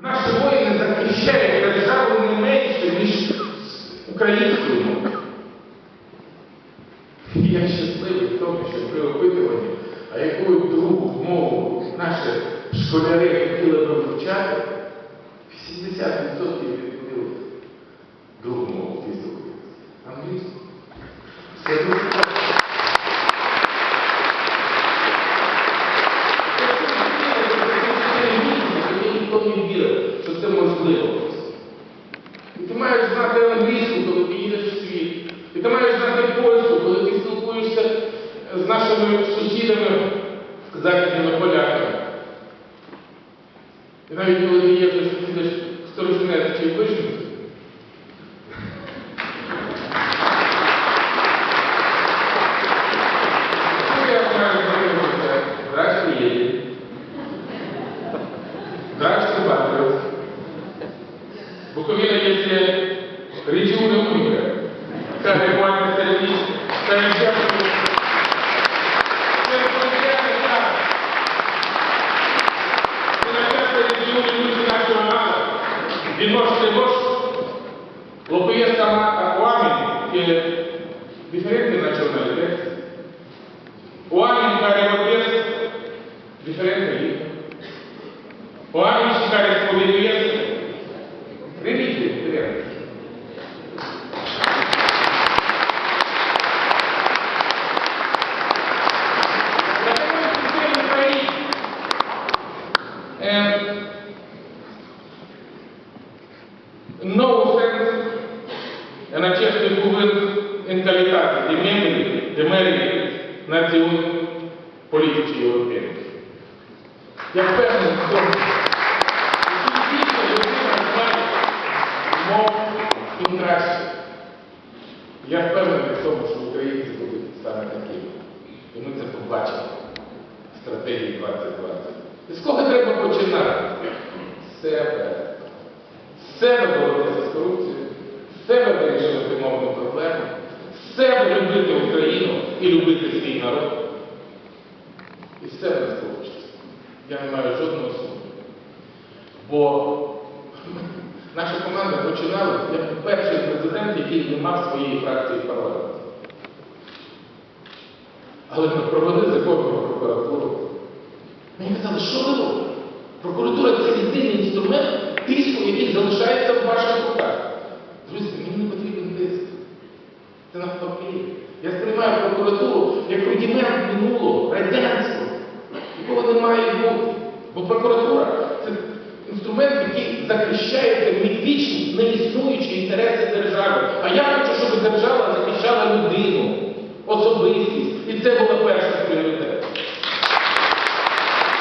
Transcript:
Наші воїни захищають державу не менше, ніж українською мовою. Я щасливий в тому, що при опитуванні, а яку другу мову наші школяри хотіли б вивчати, 80% відповіли другу мову фізику. Англійську. Це дуже Мені ніхто не вірив, що. І ти маєш знати англійську, коли ти їдеш в світ. І ти маєш знати польську, коли ти спілкуєшся з нашими сусідами західними поляками. І навіть коли ти їдеш, їдеш в Сторожинець чи в Буковина, если регионы умер, как и Павел Сергеевич, Відносити вож, лопає сама Уамін, і diferente nacionalidades. Oameni care vorbesc diferite limbi. Nou sens în acestui cuvânt în calitate de membri, de mări națiuni politice europene. Я впевнений мов, краще. Я впевнений в тому, що українці будуть саме такими. І ми це побачимо в стратегії 2020. І з кого треба починати? З себе. Себе боротися з корупцією, себе вирішувати мовну проблему, себе любити Україну і любити свій народ. І з себе вийде. Я не маю жодного сумніву. Бо наша команда починала як перший президент, який не мав своєї фракції в парламенті. Але ми провели закон про прокуратуру. Мені казали, що ви робите? Прокуратура це єдиний інструмент тиску, який залишається в ваших руках. Друзі, мені не потрібен тиск. Це навпаки. Я сприймаю прокуратуру як рудімент минулого, радянського, якого не має бути. Бо прокуратура це інструмент, який захищає міфічні, неіснуючі інтереси держави. А я хочу, щоб держава захищала особистість,